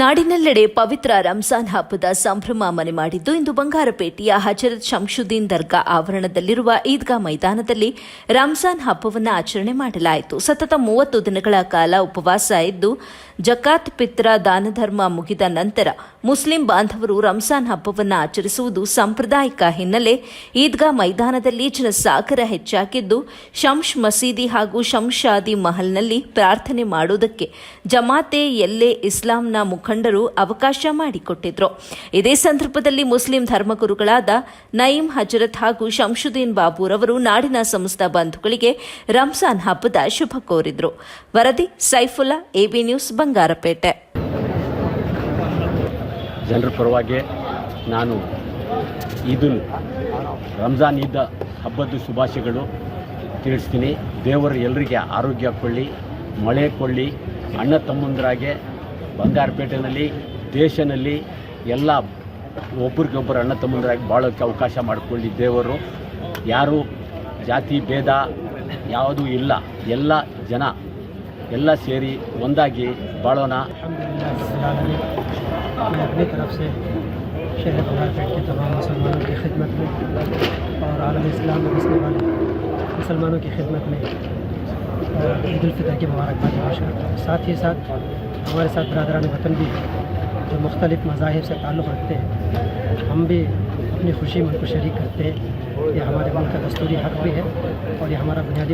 ನಾಡಿನೆಲ್ಲೆಡೆ ಪವಿತ್ರ ರಂಜಾನ್ ಹಬ್ಬದ ಸಂಭ್ರಮ ಮನೆ ಮಾಡಿದ್ದು, ಇಂದು ಬಂಗಾರಪೇಟೆಯ ಹಜರತ್ ಶಂಶುದ್ದೀನ್ ದರ್ಗಾ ಆವರಣದಲ್ಲಿರುವ ಈದ್ಗಾ ಮೈದಾನದಲ್ಲಿ ರಂಜಾನ್ ಹಬ್ಬವನ್ನು ಆಚರಣೆ ಮಾಡಲಾಯಿತು. ಸತತ ಮೂವತ್ತು ದಿನಗಳ ಕಾಲ ಉಪವಾಸ ಇದ್ದು, ಜಕಾತ್ ಪಿತ್ರ ದಾನಧರ್ಮ ಮುಗಿದ ನಂತರ ಮುಸ್ಲಿಂ ಬಾಂಧವರು ರಂಜಾನ್ ಹಬ್ಬವನ್ನು ಆಚರಿಸುವುದು ಸಾಂಪ್ರದಾಯಿಕ ಹಿನ್ನೆಲೆ ಈದ್ಗಾ ಮೈದಾನದಲ್ಲಿ ಜನಸಾಗರ ಹೆಚ್ಚಾಗಿದ್ದು ಶಂಷ್ ಮಸೀದಿ ಹಾಗೂ ಶಂಶಾದಿ ಮಹಲ್ನಲ್ಲಿ ಪ್ರಾರ್ಥನೆ ಮಾಡುವುದಕ್ಕೆ ಜಮಾತೆ ಎಲ್ಲೆ ಇಸ್ಲಾಂನ ಮುಖಂಡರು ಅವಕಾಶ ಮಾಡಿಕೊಟ್ಟಿದ್ರು. ಇದೇ ಸಂದರ್ಭದಲ್ಲಿ ಮುಸ್ಲಿಂ ಧರ್ಮಗುರುಗಳಾದ ನಯೀಂ ಹಜರತ್ ಹಾಗೂ ಶಂಶುದ್ದೀನ್ ಬಾಬೂರವರು ನಾಡಿನ ಸಮಸ್ತ ಬಂಧುಗಳಿಗೆ ರಂಜಾನ್ ಹಬ್ಬದ ಶುಭ ಕೋರಿದ್ರು. ವರದಿ ಸೈಫುಲ್ಲಾ, ಎಬಿ ನ್ಯೂಸ್, ಬಂಗಾರಪೇಟೆ. ಜನರ ಪರವಾಗಿ ನಾನು ಈದುಲ್ ರಂಜಾನ್ ಇದ್ದ ಹಬ್ಬದ ಶುಭಾಶಯಗಳು ತಿಳಿಸ್ತೀನಿ. ದೇವರು ಎಲ್ಲರಿಗೆ ಆರೋಗ್ಯ ಕೊಳ್ಳಿ ಮಳೆ ಕೊಳ್ಳಿ ಅಣ್ಣ ತಮ್ಮಂದರಾಗೆ ಬಂಗಾರಪೇಟೆಯಲ್ಲಿ ದೇಶನಲ್ಲಿ ಎಲ್ಲ ಒಬ್ರಿಗೊಬ್ಬರು ಅಣ್ಣ ತಮ್ಮಂದ್ರಾಗಿ ಬಾಳೋಕ್ಕೆ ಅವಕಾಶ ಮಾಡಿಕೊಳ್ಳಿ ದೇವರು ಯಾರು ಜಾತಿ, ಭೇದ ಯಾವುದೂ ಇಲ್ಲ. ಎಲ್ಲ ಜನ ಎಲ್ಲ ಸೇರಿ ಒಂದಾಗಿ ಬಾಳೋಣ. ಮುಸಲ್ಮಾನ ಮುಸಲ್ಮಾನ عید الفطر کی مبارکباد پیش کرتا ہوں ساتھ ہی ساتھ ہمارے ساتھ برادران وطن بھی جو مختلف مذاہب سے تعلق رکھتے ہیں، ہم بھی اپنی خوشی میں ان کو شریک کرتے ہیں۔ یہ ہمارے ملک کا دستوری حق بھی ہے اور یہ ہمارا بنیادی